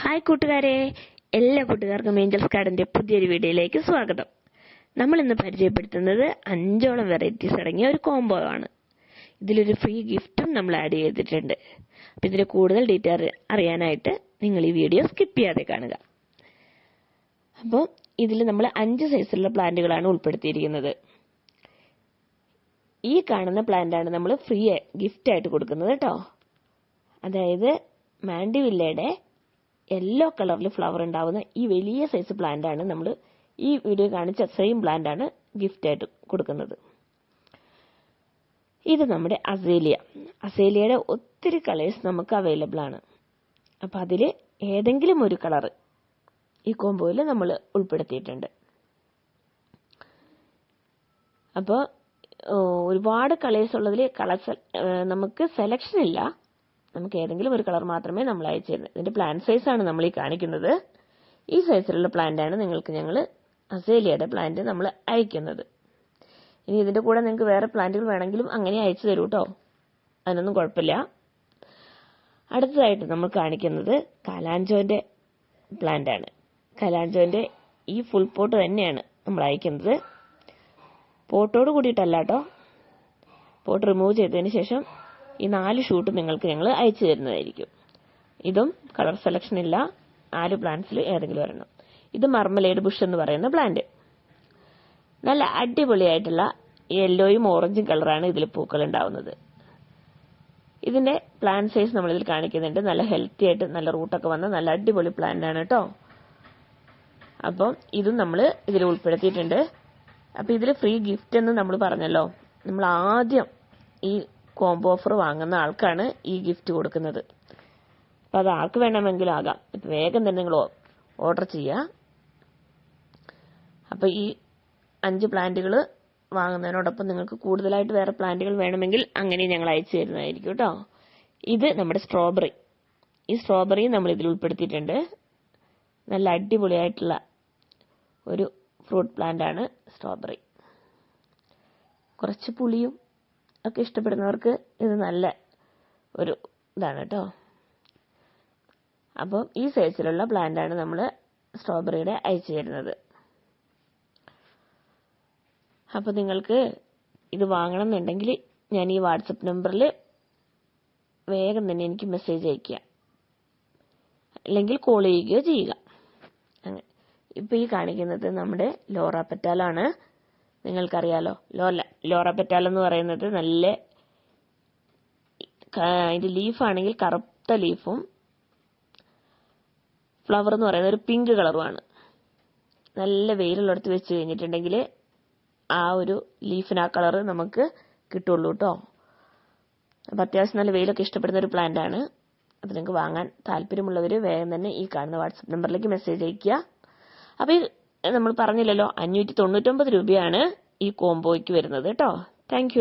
Hi കൂട്ടുകാരെ എല്ലാ കൂട്ടുകാർക്കും ഏഞ്ചൽസ് കാർഡിന്റെ പുതിയൊരു വീഡിയോയിലേക്ക് സ്വാഗതം. നമ്മൾ ഇന്ന് പരിചയപ്പെടുത്തുന്നത് അഞ്ചോളം വെറൈറ്റീസ് അടങ്ങിയ ഒരു കോംബോ ആണ്. ഇതിലൊരു ഫ്രീ ഗിഫ്റ്റും നമ്മൾ ആഡ് ചെയ്തിട്ടുണ്ട്. അപ്പം ഇതിന്റെ കൂടുതൽ ഡീറ്റെയിൽ അറിയാനായിട്ട് നിങ്ങൾ ഈ വീഡിയോ സ്കിപ്പ് ചെയ്യാതെ കാണുക. അപ്പോൾ ഇതിൽ നമ്മൾ അഞ്ച് സൈസിലുള്ള പ്ലാന്റുകളാണ് ഉൾപ്പെടുത്തിയിരിക്കുന്നത്. ഈ കാണുന്ന പ്ലാന്റാണ് നമ്മൾ ഫ്രീ ഗിഫ്റ്റ് ആയിട്ട് കൊടുക്കുന്നത് കേട്ടോ അതായത് മാൻഡിവില്ലയുടെ യെല്ലോ കളറിൽ ഫ്ലവർ ഉണ്ടാവുന്ന ഈ വലിയ സൈസ് പ്ലാന്റ് ആണ് നമ്മൾ ഈ വീഡിയോ കാണിച്ച സെയിം പ്ലാന്റ് ആണ് ഗിഫ്റ്റ് ആയിട്ട് കൊടുക്കുന്നത്. ഇത് നമ്മുടെ അസേലിയ അസേലിയയുടെ ഒത്തിരി കളേഴ്സ് നമുക്ക് അവൈലബിൾ ആണ്. അപ്പോൾ അതിൽ ഏതെങ്കിലും ഒരു കളർ ഈ കോമ്പോയിൽ നമ്മൾ ഉൾപ്പെടുത്തിയിട്ടുണ്ട്. അപ്പോൾ ഒരുപാട് കളേഴ്സ് ഉള്ളതിൽ കളർ നമുക്ക് സെലക്ഷൻ ഇല്ല. നമുക്ക് ഏതെങ്കിലും ഒരു കളർ മാത്രമേ നമ്മൾ അയച്ചു തരുന്നത് ഇതിന്റെ പ്ലാന്റ് സൈസ് ആണ് നമ്മൾ ഈ കാണിക്കുന്നത്. ഈ സൈസിലുള്ള പ്ലാന്റ് ആണ് നിങ്ങൾക്ക് ഞങ്ങൾ അസേലിയയുടെ പ്ലാന്റ് നമ്മൾ അയക്കുന്നത്. ഇനി ഇതിന്റെ കൂടെ നിങ്ങൾക്ക് വേറെ പ്ലാന്റുകൾ വേണമെങ്കിലും അങ്ങനെ അയച്ചു തരൂ കേട്ടോ അതിനൊന്നും കുഴപ്പമില്ല. അടുത്തതായിട്ട് നമ്മൾ കാണിക്കുന്നത് കലാഞ്ചോന്റെ പ്ലാന്റ് ആണ്. കലാഞ്ചോന്റെ ഈ ഫുൾ പോട്ട് തന്നെയാണ് നമ്മൾ അയക്കുന്നത്. പോട്ടോട് കൂടിയിട്ടല്ല കേട്ടോ പോട്ട് റിമൂവ് ചെയ്തതിന് ശേഷം ഈ നാല് ഷൂട്ട് നിങ്ങൾക്ക് ഞങ്ങൾ അയച്ചു തരുന്നതായിരിക്കും. ഇതും കളർ സെലക്ഷൻ ഇല്ല. നാല് പ്ലാന്റ്സിൽ ഏതെങ്കിലും ഒരെണ്ണം. ഇത് മർമലേഡ് ബുഷ് എന്ന് പറയുന്ന പ്ലാന്റ്. നല്ല അടിപൊളിയായിട്ടുള്ള യെല്ലോയും ഓറഞ്ചും കളറാണ് ഇതിൽ പൂക്കൾ ഉണ്ടാവുന്നത്. ഇതിന്റെ പ്ലാന്റ് സൈസ് നമ്മൾ ഇതിൽ കാണിക്കുന്നുണ്ട്. നല്ല ഹെൽത്തി ആയിട്ട് നല്ല റൂട്ടൊക്കെ വന്ന നല്ല അടിപൊളി പ്ലാന്റ് ആണ് കേട്ടോ. അപ്പം ഇതും നമ്മൾ ഇതിൽ ഉൾപ്പെടുത്തിയിട്ടുണ്ട്. അപ്പൊ ഇതിൽ ഫ്രീ ഗിഫ്റ്റ് എന്ന് നമ്മൾ പറഞ്ഞല്ലോ. നമ്മൾ ആദ്യം ഈ കോംബോ ഓഫർ വാങ്ങുന്ന ആൾക്കാണ് ഈ ഗിഫ്റ്റ് കൊടുക്കുന്നത്. അപ്പം അത് ആർക്ക് വേണമെങ്കിലും ആകാം. വേഗം തന്നെ നിങ്ങൾ ഓർഡർ ചെയ്യുക അപ്പം ഈ അഞ്ച് പ്ലാന്റുകൾ വാങ്ങുന്നതിനോടൊപ്പം നിങ്ങൾക്ക് കൂടുതലായിട്ട് വേറെ പ്ലാന്റുകൾ വേണമെങ്കിൽ അങ്ങനെ ഞങ്ങൾ അയച്ചു തരുന്നതായിരിക്കും കേട്ടോ. ഇത് നമ്മുടെ സ്ട്രോബെറി ഈ സ്ട്രോബെറി നമ്മൾ ഇതിൽ ഉൾപ്പെടുത്തിയിട്ടുണ്ട്. നല്ല അടിപൊളിയായിട്ടുള്ള ഒരു ഫ്രൂട്ട് പ്ലാന്റ് ആണ് സ്ട്രോബെറി കുറച്ച് പുളിയും ഒക്കെ ഇഷ്ടപ്പെടുന്നവർക്ക് ഇത് നല്ല ഒരു ഇതാണ് കേട്ടോ അപ്പം ഈ സൈസിലുള്ള പ്ലാന്റ് ആണ് നമ്മൾ സ്ട്രോബെറിയുടെ അയച്ചു തരുന്നത്. അപ്പോൾ നിങ്ങൾക്ക് ഇത് വാങ്ങണം എന്നുണ്ടെങ്കിൽ ഞാൻ ഈ വാട്സപ്പ് നമ്പറിൽ വേഗം തന്നെ എനിക്ക് മെസ്സേജ് അയക്കുക അല്ലെങ്കിൽ കോൾ ചെയ്യുകയോ ചെയ്യുക. ഇപ്പോൾ ഈ കാണിക്കുന്നത് നമ്മുടെ ലോറ പെറ്റാലാണ്. നിങ്ങൾക്കറിയാലോ. ലോല ലോറ പെറ്റാൽ എന്ന് പറയുന്നത് നല്ല അതിന്റെ ലീഫാണെങ്കിൽ കറുത്ത ലീഫും ഫ്ലവർ എന്ന് പറയുന്നത് ഒരു പിങ്ക് കളറുമാണ് നല്ല വെയിലുള്ളിടത്ത് വെച്ച് കഴിഞ്ഞിട്ടുണ്ടെങ്കിൽ ആ ഒരു ലീഫിന് ആ കളർ നമുക്ക് കിട്ടുള്ളൂ കേട്ടോ അപ്പം അത്യാവശ്യം നല്ല വെയിലൊക്കെ ഇഷ്ടപ്പെടുന്ന ഒരു പ്ലാന്റ് ആണ്. അത് നിങ്ങൾക്ക് വാങ്ങാൻ താല്പര്യമുള്ളവർ വേഗം തന്നെ ഈ കാണുന്ന വാട്സപ്പ് നമ്പറിലേക്ക് മെസ്സേജ് അയയ്ക്കുക. അപ്പോൾ ഈ നമ്മൾ പറഞ്ഞില്ലല്ലോ അഞ്ഞൂറ്റി തൊണ്ണൂറ്റൊമ്പത് രൂപയാണ് ഈ കോംബോയ്ക്ക് വരുന്നത് കേട്ടോ താങ്ക്